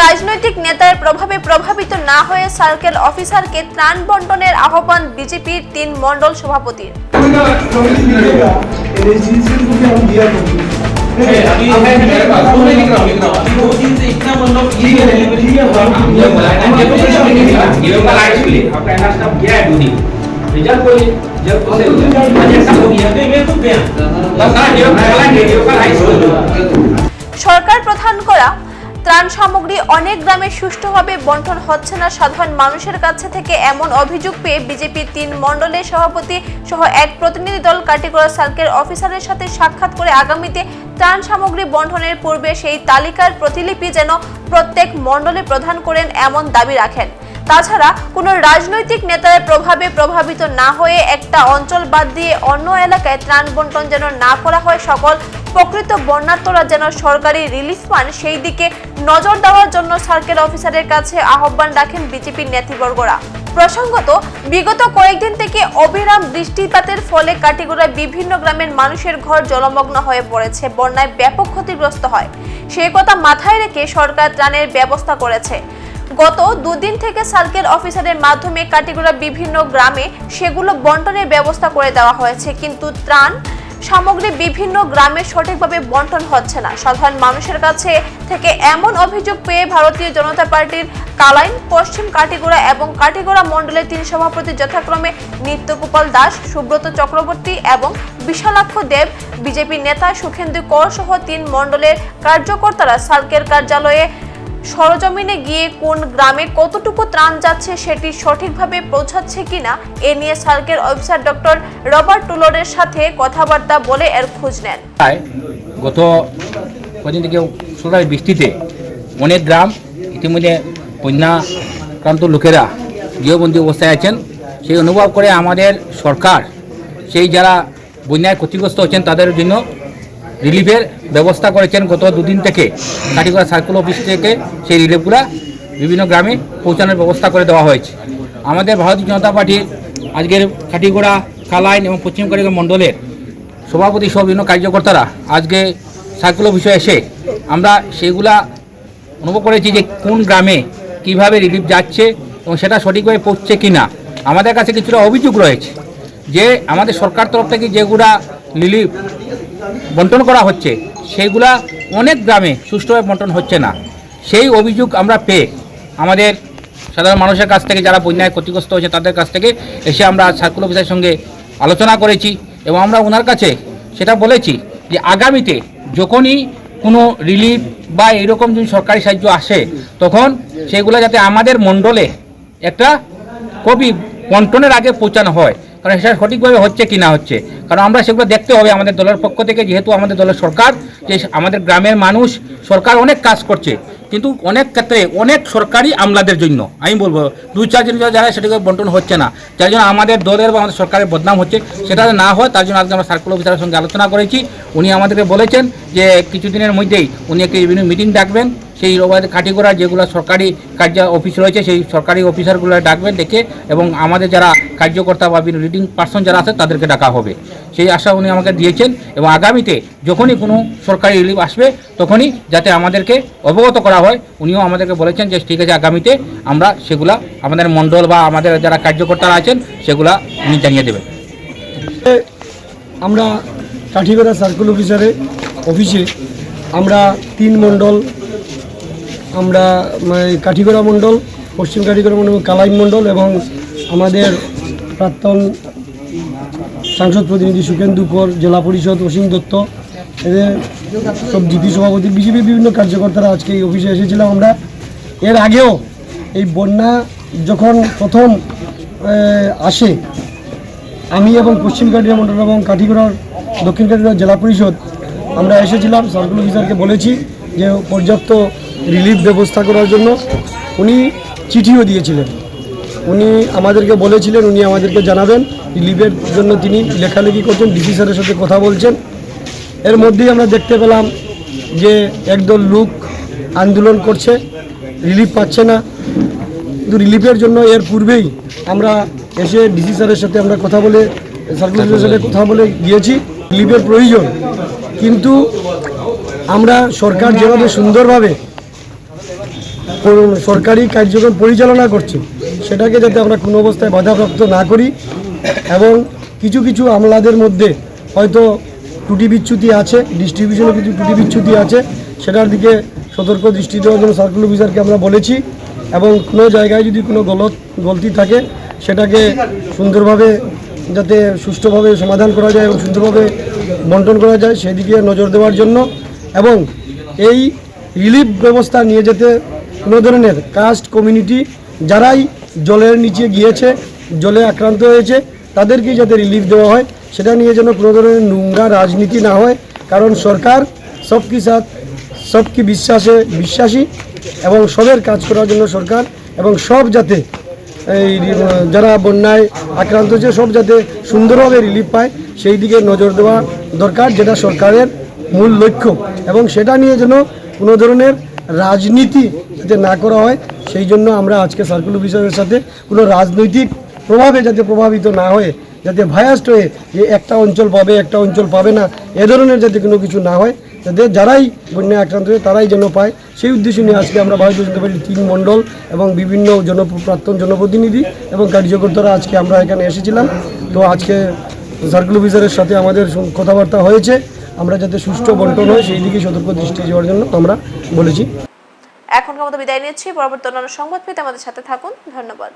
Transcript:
রাজনৈতিক নেতার প্রভাবে প্রভাবিত না হয়ে সার্কেল অফিসারকে ত্রাণ বন্টনের আহ্বান বিজেপির তিন মণ্ডল সভাপতির अभी है मेरे पास वो मैं लिख रहा हूँ लिख रहा हूँ अभी वो दिन से इतना मतलब ठीक है ठीक है हम जब डेकोरेशन में लिखा ये होगा लाइट के लिए आपका एना स्टाफ गया है दूधी रिजल्ट को जब उसे आज ऐसा हो गया तो मैं तो गया बस हाँ ये होगा लाइट ये होगा लाइट সরকার প্রধান করা ত্রাণ সামগ্রী অনেক গ্রামে সুষ্ঠুভাবে বন্টন হচ্ছে না। সাধারণ মানুষের কাছে থেকে এমন অভিযোগ পেয়ে বিজেপির তিন মণ্ডলের সভাপতি সহ এক প্রতিনিধি দল কাটিগড়া সার্কেল অফিসারের সাথে সাক্ষাৎ করে আগামীতে ত্রাণ সামগ্রী বন্টনের পূর্বে সেই তালিকার প্রতিলিপি যেন প্রত্যেক মণ্ডলে প্রদান করেন এমন দাবি রাখেন। তাছাড়া কোনো রাজনৈতিক নেতার প্রভাবে প্রভাবিত না হয়ে একটা অঞ্চল বাদ দিয়ে অন্য এলাকায় ত্রাণ বন্টন যেন না করা হয়, সকল প্রকৃত বন্যার্তরা যেন সরকারি রিলিফ পান, সেই দিকে নজর দেওয়ার জন্য সার্কেল অফিসারের কাছে আহ্বান রাখেন বিজেপির নেতৃবর্গরা। প্রসঙ্গত, বিগত কয়েকদিন থেকে অবিরাম বৃষ্টিপাতের ফলে কাটিগড়ায় বিভিন্ন গ্রামের মানুষের ঘর জলমগ্ন হয়ে পড়েছে, বন্যায় ব্যাপক ক্ষতিগ্রস্ত হয়। সেই কথা মাথায় রেখে সরকার ত্রাণের ব্যবস্থা করেছে। গত দুদিন থেকে সার্কেল অফিসারের মাধ্যমে কাটিগড়া বিভিন্ন গ্রামে সেগুলো বন্টনের ব্যবস্থা করে দেওয়া হয়েছে, কিন্তু ত্রাণ সামগ্রী বিভিন্ন গ্রামে সঠিকভাবে বন্টন হচ্ছে না। সাধারণ মানুষের কাছে থেকে এমন অভিযোগ পেয়ে ভারতীয় জনতা পার্টির কালাইন, পশ্চিম কাটিগড়া এবং কাটিগড়া মণ্ডলের তিন সভাপতি যথাক্রমে নিত্যগোপাল দাস, সুব্রত চক্রবর্তী এবং বিশালাক্ষ দেব, বিজেপি নেতা সুখেন্দু কর সহ তিন মণ্ডলের কার্যকর্তারা সার্কেল কার্যালয়ে সরজমিনে গিয়ে কোন গ্রামে কতটুকু ত্রাণ যাচ্ছে সেটি সঠিকভাবে পৌঁছাচ্ছে কিনা, এ নিয়ে সার্কেল অফিসার ডক্টর রবার্ট টুলরের সাথে কথাবার্তা বলে এর খোঁজ নেন। গত কদিন থেকে সোলার বৃষ্টিতে অনেক গ্রাম ইতিমধ্যে বন্যাক্রান্ত লোকেরা গৃহবন্দী অবস্থায় আছেন। সেই অনুভব করে আমাদের সরকার, সেই যারা বন্যায় ক্ষতিগ্রস্ত হচ্ছেন তাদের জন্য রিলিফের ব্যবস্থা করেছেন গত দুদিন থেকে। কাটিগড়া সার্কেল অফিস থেকে সেই রিলিফগুলো বিভিন্ন গ্রামে পৌঁছানোর ব্যবস্থা করে দেওয়া হয়েছে। আমাদের ভারতীয় জনতা পার্টির আজকের কাটিগড়া, কালাইন এবং পশ্চিম কাটিগড়া মণ্ডলের সভাপতি সহ বিভিন্ন কার্যকর্তারা আজকে সার্কুল অফিসে এসে আমরা সেগুলা অনুভব করেছি যে কোন গ্রামে কীভাবে রিলিফ যাচ্ছে এবং সেটা সঠিকভাবে পৌঁছছে কি না আমাদের কাছে কিছুটা অভিযোগ রয়েছে যে আমাদের সরকার তরফ থেকে যেগুলা রিলিফ বন্টন করা হচ্ছে, সেইগুলা অনেক গ্রামে সুষ্ঠুভাবে বন্টন হচ্ছে না। সেই অভিযোগ আমরা পেয়ে আমাদের সাধারণ মানুষের কাছ থেকে যারা বন্যায় ক্ষতিগ্রস্ত হয়েছে তাদের কাছ থেকে এসে আমরা সার্কুল অফিসারের সঙ্গে আলোচনা করেছি এবং আমরা ওনার কাছে সেটা বলেছি যে আগামীতে যখনই কোনো রিলিফ বা এরকম যদি সরকারি সাহায্য আসে, তখন সেগুলো যাতে আমাদের মণ্ডলে একটা কবি বন্টনের আগে পৌঁছানো হয়। কারণ সেটা সঠিকভাবে হচ্ছে কি না হচ্ছে। কারণ আমরা সেগুলো দেখতে হবে আমাদের দলের পক্ষ থেকে, যেহেতু আমাদের দলের সরকার, যে আমাদের গ্রামের মানুষ, সরকার অনেক কাজ করছে। কিন্তু অনেক ক্ষেত্রে অনেক সরকারি আমলাদের জন্য, আমি বলব, দুই চারজন যারা সেটাকে বন্টন হচ্ছে না। যার জন্য আমাদের দলের বা আমাদের সরকারের বদনাম হচ্ছে, সেটা না হয়, তার জন্য আজকে আমরা সার্কুল অফিসারের সঙ্গে আলোচনা করেছি। উনি আমাদেরকে বলেছেন যে, কিছুদিনের মধ্যেই উনি একটি বিভিন্ন মিটিং ডাকবেন। সেই রোবাদ কাটিগড়ার যেগুলো সরকারি কার্য অফিস রয়েছে, সেই সরকারি অফিসারগুলো ডাকবেন ডেকে এবং আমাদের যারা কার্যকর্তা বা রিডিং পার্সন যারা আছে, তাদেরকে ডাকা হবে। সেই আশা উনি আমাকে দিয়েছেন এবং আগামীতে যখনই কোনো সরকারি রিলিফ আসবে, তখনই যাতে আমাদেরকে অবগত করা হয়, উনিও আমাদেরকে বলেছেন যে, ঠিক আছে, আগামীতে আমরা সেগুলা আমাদের মণ্ডল বা আমাদের যারা কার্যকর্তারা আছেন, সেগুলা উনি জানিয়ে দেবেন। আমরা কাঠিগড়া সার্কেল অফিসারে অফিসে আমরা তিন মণ্ডল আমরা মানে কাঠিগড়া মণ্ডল, পশ্চিম কাঠিগড়া মণ্ডল কালাইন মণ্ডল এবং আমাদের প্রাক্তন সাংসদ প্রতিনিধি সুখেন্দু কর, জেলা পরিষদ অসীম দত্ত, এদের সব জিপি সভাপতি বিজেপির বিভিন্ন কার্যকর্তারা আজকে এই অফিসে এসেছিলাম আমরা। এর আগেও এই বন্যা যখন প্রথম আসে, আমি এবং পশ্চিম কাটিয়া মন্ডল এবং কাঠিগড়ার দক্ষিণ কাঠিগড়া জেলা পরিষদ, আমরা এসেছিলাম সার্কুল অফিসারকে বলেছি যে পর্যাপ্ত রিলিফ ব্যবস্থা করার জন্য উনি চিঠিও দিয়েছিলেন। উনি আমাদেরকে বলেছিলেন, উনি আমাদেরকে জানাবেন। রিলিফের জন্য তিনি লেখালেখি করছেন ডিসি স্যারের সাথে কথা বলছেন। এর মধ্যেই আমরা দেখতে পেলাম যে একদল লোক আন্দোলন করছে, রিলিফ পাচ্ছে না। কিন্তু রিলিফের জন্য এর পূর্বেই আমরা এসে ডিসি স্যারের সাথে আমরা কথা বলে সার্কুলারের সাথে কথা বলে গিয়েছি, রিলিফের প্রয়োজন। কিন্তু আমরা সরকার যেভাবে সুন্দরভাবে সরকারি কার্যক্রম পরিচালনা করছে। সেটাকে যাতে আমরা কোনো অবস্থায় বাধাপ্রাপ্ত না করি এবং কিছু কিছু আমলাদের মধ্যে হয়তো ত্রুটি বিচ্যুতি আছে ডিস্ট্রিবিউশনে কিছু ত্রুটি বিচ্যুতি আছে, সেটার দিকে সতর্ক দৃষ্টি দেওয়ার জন্য সার্কুল অফিসারকে আমরা বলেছি এবং কোনো জায়গায় যদি কোনো গলত গলতি থাকে, সেটাকে সুন্দরভাবে যাতে সুষ্ঠুভাবে সমাধান করা যায় এবং সুন্দরভাবে বন্টন করা যায়, সেদিকে নজর দেওয়ার জন্য এবং এই রিলিফ ব্যবস্থা নিয়ে যেতে কোনো ধরনের কাস্ট কমিউনিটি যারাই জলের নিচে গিয়েছে, জলে আক্রান্ত হয়েছে, তাদেরকেই যাতে রিলিফ দেওয়া হয়, সেটা নিয়ে যেন কোনো ধরনের নোংরা রাজনীতি না হয়। কারণ সরকার সব কি সাথ সব কি বিশ্বাসে বিশ্বাসী এবং সবের কাজ করার জন্য সরকার এবং সব যাতে এই যারা বন্যায় আক্রান্ত হয়েছে, সব যাতে সুন্দরভাবে রিলিফ পায়, সেই দিকে নজর দেওয়া দরকার, যেটা সরকারের মূল লক্ষ্য। এবং সেটা নিয়ে যেন কোনো ধরনের রাজনীতি যাতে না করা হয়, সেই জন্য আমরা আজকে সার্কুল অফিসারের সাথে কোনো রাজনৈতিক প্রভাবে যাতে প্রভাবিত না হয়ে, যাতে ভায়াস্ট হয়ে যে একটা অঞ্চল পাবে, একটা অঞ্চল পাবে না, এ ধরনের যাতে কোনো কিছু না হয়, যাতে যারাই বন্যায় আক্রান্ত হয়ে তারাই যেন পায়, সেই উদ্দেশ্য নিয়ে আজকে আমরা ভারতীয় জনতা পার্টির তিন মণ্ডল এবং বিভিন্ন জন প্রাক্তন জনপ্রতিনিধি এবং কার্যকর্তারা আজকে আমরা এখানে এসেছিলাম। তো আজকে সার্কুল অফিসারের সাথে আমাদের কথাবার্তা হয়েছে। আমরা যাতে সুষ্ঠু বন্টন হয় সেই দিকে সতর্ক দৃষ্টি দেওয়ার জন্য আমরা বলেছি। এখনকার মতো বিদায় নিচ্ছি। পরবর্তী অন্যান্য সংবাদ পেতে আমাদের সাথে থাকুন। ধন্যবাদ।